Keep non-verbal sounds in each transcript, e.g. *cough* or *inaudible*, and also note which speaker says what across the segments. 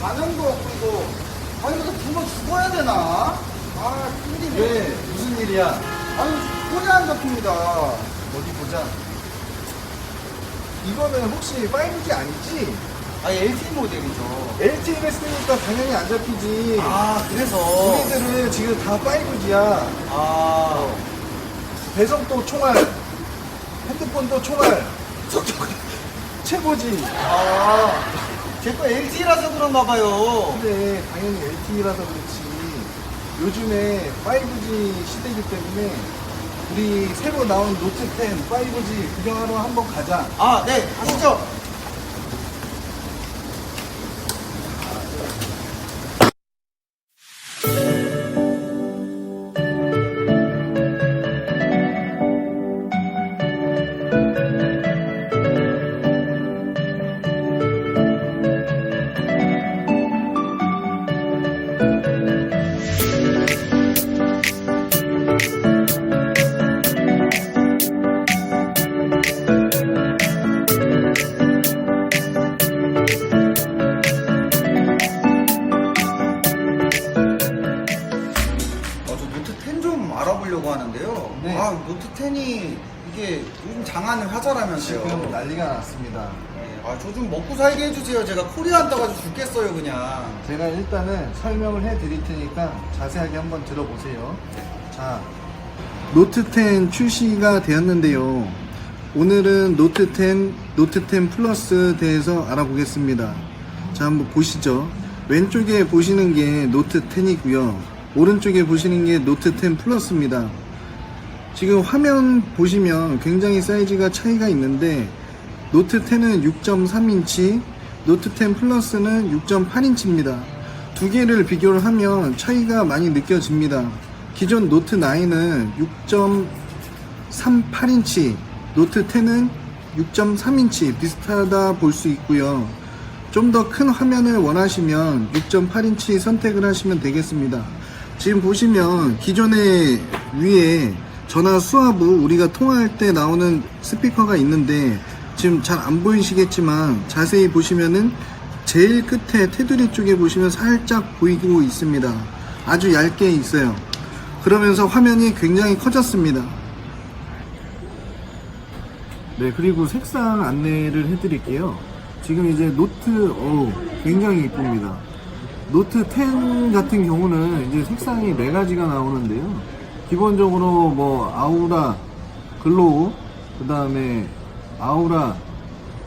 Speaker 1: 반응도 없고 이거 아니 이거 굶어 죽어야 되나? 아 힘들네
Speaker 2: 왜? 무슨 일이야?
Speaker 1: 아니 손이 안 잡힙니다
Speaker 2: 어디 보자. 이거는 혹시 5G 아니지?
Speaker 1: 아 LT 모델이죠
Speaker 2: LTE를 쓰니까 당연히 안 잡히지.
Speaker 1: 아 그래서
Speaker 2: 우리들은 지금 다 5G야.
Speaker 1: 아
Speaker 2: 배송도 총알, 핸드폰도 총알, *laughs* 최고지.
Speaker 1: 아, 제거 LTE라서 그런가 봐요.
Speaker 2: 근데 당연히 LTE라서 그렇지. 요즘에 5G 시대이기 때문에 우리 새로 나온 노트 10 5G 구경하러 한번 가자.
Speaker 1: 아, 네, 가시죠. 이게 요즘 장안의 화제라면서요.
Speaker 2: 지금 난리가 났습니다.
Speaker 1: 네. 아, 저 좀 먹고 살게 해주세요. 제가 코리안 떠가지고 죽겠어요, 그냥.
Speaker 2: 제가 일단은 설명을 해 드릴 테니까 자세하게 한번 들어보세요. 자, 노트 10 출시가 되었는데요. 오늘은 노트 10, 노트 10 플러스 대해서 알아보겠습니다. 자, 한번 보시죠. 왼쪽에 보시는 게 노트 10이고요. 오른쪽에 보시는 게 노트 10 플러스입니다. 지금 화면 보시면 굉장히 사이즈가 차이가 있는데 노트 10은 6.3인치, 노트 10 플러스는 6.8인치입니다. 두 개를 비교를 하면 차이가 많이 느껴집니다. 기존 노트 9은 6.38인치, 노트 10은 6.3인치 비슷하다 볼 수 있고요. 좀 더 큰 화면을 원하시면 6.8인치 선택을 하시면 되겠습니다. 지금 보시면 기존의 위에 전화 수화부 우리가 통화할 때 나오는 스피커가 있는데 지금 잘 안 보이시겠지만 자세히 보시면은 제일 끝에 테두리 쪽에 보시면 살짝 보이고 있습니다. 아주 얇게 있어요. 그러면서 화면이 굉장히 커졌습니다. 네, 그리고 색상 안내를 해드릴게요. 지금 이제 노트, 어 굉장히 이쁩니다. 노트 10 같은 경우는 이제 색상이 네 가지가 나오는데요. 기본적으로 뭐 아우라 글로우, 그 다음에 아우라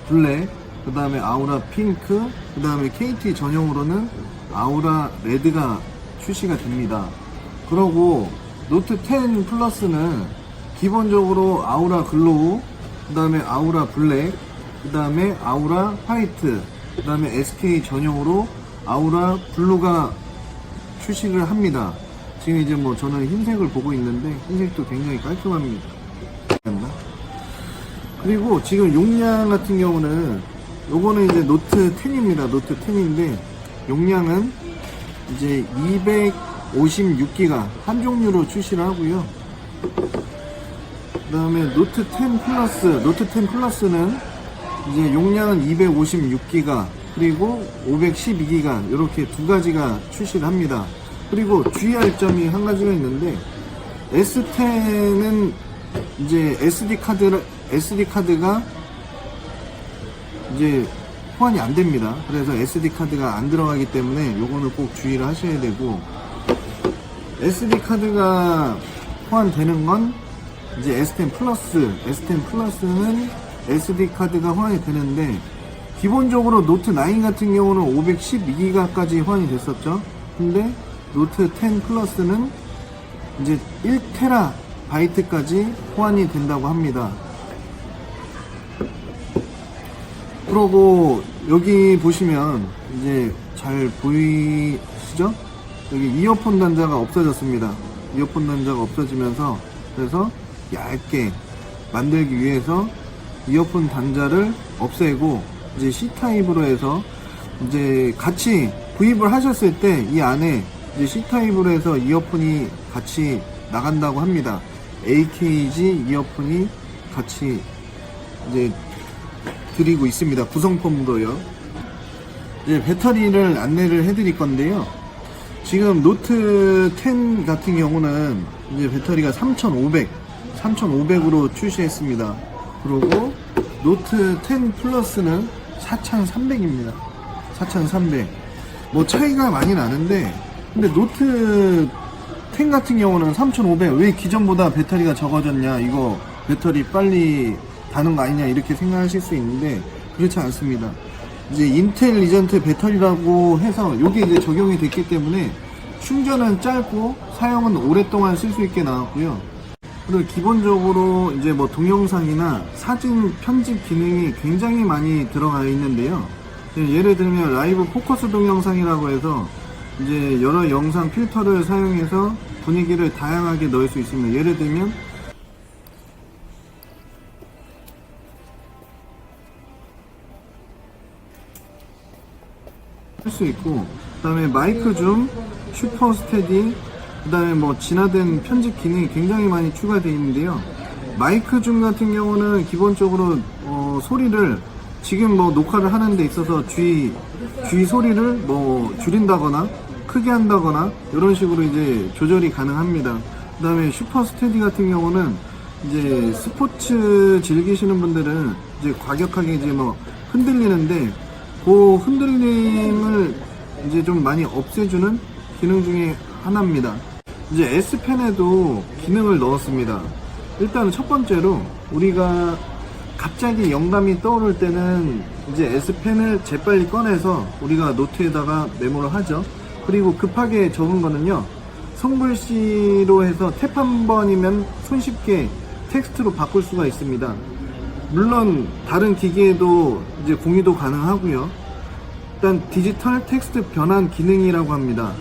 Speaker 2: 블랙, 그 다음에 아우라 핑크, 그 다음에 KT 전용으로는 아우라 레드가 출시가 됩니다. 그러고 노트 10 플러스는 기본적으로 아우라 글로우, 그 다음에 아우라 블랙, 그 다음에 아우라 화이트, 그 다음에 SK 전용으로 아우라 블루가 출시를 합니다. 지금 이제 뭐 저는 흰색을 보고 있는데 흰색도 굉장히 깔끔합니다. 그리고 지금 용량 같은 경우는 요거는 이제 노트 10입니다. 노트 10인데 용량은 이제 256기가 한 종류로 출시를 하고요. 그 다음에 노트 10 플러스, 노트 10 플러스는 이제 용량은 256기가 그리고 512기가 이렇게 두 가지가 출시를 합니다. 그리고 주의할 점이 한 가지가 있는데 S10은 이제 SD 카드 SD 카드가 이제 호환이 안 됩니다. 그래서 SD 카드가 안 들어가기 때문에 요거는 꼭 주의를 하셔야 되고 SD 카드가 호환되는 건 이제 S10 플러스, S10 플러스는 SD 카드가 호환이 되는데 기본적으로 노트 9 같은 경우는 512기가까지 호환이 됐었죠. 근데 노트 10 플러스는 이제 1테라 바이트까지 호환이 된다고 합니다. 그러고 여기 보시면 이제 잘 보이시죠? 여기 이어폰 단자가 없어졌습니다. 이어폰 단자가 없어지면서 그래서 얇게 만들기 위해서 이어폰 단자를 없애고 이제 C 타입으로 해서 이제 같이 구입을 하셨을 때 이 안에 이제 C 타입으로 해서 이어폰이 같이 나간다고 합니다. AKG 이어폰이 같이 이제 드리고 있습니다. 구성품으로요. 이제 배터리를 안내를 해드릴 건데요. 지금 노트 10 같은 경우는 이제 배터리가 3500, 3500으로 출시했습니다. 그리고 노트 10 플러스는 4300입니다. 4300. 뭐 차이가 많이 나는데, 근데 노트 10 같은 경우는 3500. 왜 기존보다 배터리가 적어졌냐? 이거 배터리 빨리 다는 거 아니냐? 이렇게 생각하실 수 있는데, 그렇지 않습니다. 이제 인텔 리전트 배터리라고 해서 이게 이제 적용이 됐기 때문에 충전은 짧고 사용은 오랫동안 쓸 수 있게 나왔고요. 그리고 기본적으로 이제 뭐 동영상이나 사진 편집 기능이 굉장히 많이 들어가 있는데요. 예를 들면 라이브 포커스 동영상이라고 해서 이제 여러 영상 필터를 사용해서 분위기를 다양하게 넣을 수 있습니다. 예를 들면 할 수 있고 그 다음에 마이크 줌, 슈퍼 스테디, 그 다음에 뭐 진화된 편집 기능이 굉장히 많이 추가되어 있는데요. 마이크 줌 같은 경우는 기본적으로 어, 소리를 지금 뭐 녹화를 하는 데 있어서 귀, 귀 소리를 뭐 줄인다거나 크게 한다거나 이런 식으로 이제 조절이 가능합니다. 그 다음에 슈퍼 스테디 같은 경우는 이제 스포츠 즐기시는 분들은 이제 과격하게 이제 뭐 흔들리는데 그 흔들림을 이제 좀 많이 없애주는 기능 중에 하나입니다. 이제 S펜에도 기능을 넣었습니다. 일단은 첫 번째로 우리가 갑자기 영감이 떠오를 때는 이제 S펜을 재빨리 꺼내서 우리가 노트에다가 메모를 하죠. 그리고 급하게 적은 거는요. 손글씨로 해서 탭 한 번이면 손쉽게 텍스트로 바꿀 수가 있습니다. 물론 다른 기기에도 이제 공유도 가능하고요. 일단 디지털 텍스트 변환 기능이라고 합니다.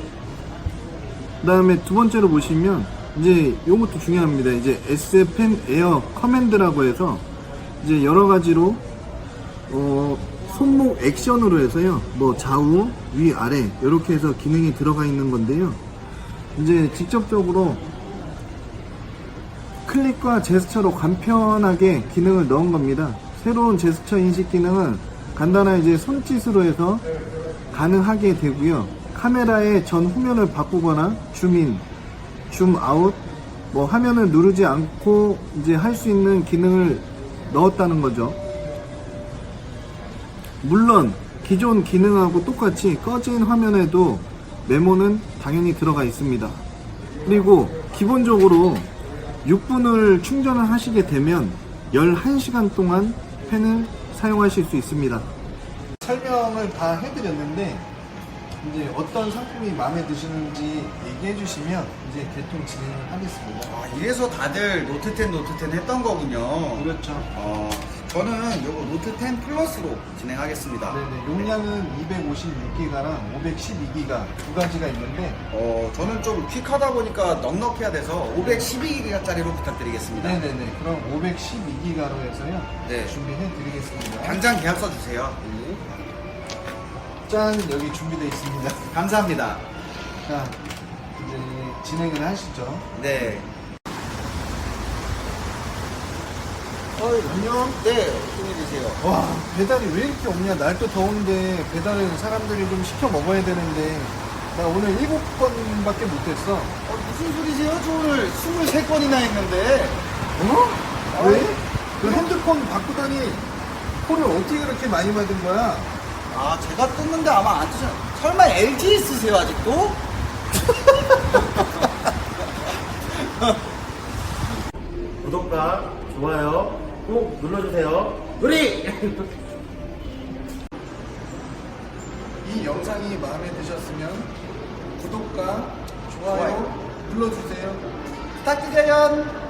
Speaker 2: 그 다음에 두 번째로 보시면 이제 요것도 중요합니다. 이제 S 펜 에어 커맨드라고 해서 이제 여러 가지로 어, 손목 액션으로 해서요. 뭐 좌우, 위, 아래 이렇게 해서 기능이 들어가 있는 건데요. 이제 직접적으로 클릭과 제스처로 간편하게 기능을 넣은 겁니다. 새로운 제스처 인식 기능은 간단한 이제 손짓으로 해서 가능하게 되고요. 카메라의 전 후면을 바꾸거나 줌인, 줌 아웃, 뭐 화면을 누르지 않고 이제 할 수 있는 기능을 넣었다는 거죠. 물론 기존 기능하고 똑같이 꺼진 화면에도 메모는 당연히 들어가 있습니다. 그리고 기본적으로 6분을 충전을 하시게 되면 11시간 동안 펜을 사용하실 수 있습니다. 설명을 다 해드렸는데 이제 어떤 상품이 마음에 드시는지 얘기해 주시면 이제 개통 진행을 하겠습니다.
Speaker 1: 아, 이래서 다들 노트 10, 노트 10 했던 거군요.
Speaker 2: 그렇죠.
Speaker 1: 어, 저는 요거 노트 10 플러스로 진행하겠습니다.
Speaker 2: 네네. 용량은 256기가랑 512기가 두 가지가 있는데
Speaker 1: 어, 저는 좀 퀵하다 보니까 넉넉해야 돼서 512기가짜리로 부탁드리겠습니다.
Speaker 2: 네네네. 그럼 512기가로 해서요.
Speaker 1: 네.
Speaker 2: 준비해 드리겠습니다.
Speaker 1: 당장 계약서 주세요.
Speaker 2: 짠 여기 준비되어 있습니다.
Speaker 1: 감사합니다.
Speaker 2: 자 이제 진행을 하시죠.
Speaker 1: 네.
Speaker 2: 어 안녕.
Speaker 1: 네, 어떤 일이세요?
Speaker 2: 와 배달이 왜 이렇게 없냐 날도 더운데 배달을 사람들이 좀 시켜 먹어야 되는데 나 오늘 일곱 번밖에 못했어.
Speaker 1: 어, 무슨 소리세요? 저 오늘 23건이나 했는데.
Speaker 2: 어? 왜? 그 핸드폰 바꾸더니 콜을 어떻게 그렇게 많이 받은 거야?
Speaker 1: 아, 제가 떴는데 아마 안 뜨잖아요. 설마 LTE 쓰세요, 아직도? *laughs*
Speaker 3: 구독과 좋아요 꼭 눌러주세요.
Speaker 1: 우리!
Speaker 2: 이 영상이 마음에 드셨으면 구독과
Speaker 1: 좋아요.
Speaker 2: 눌러주세요.
Speaker 1: 부탁드려요.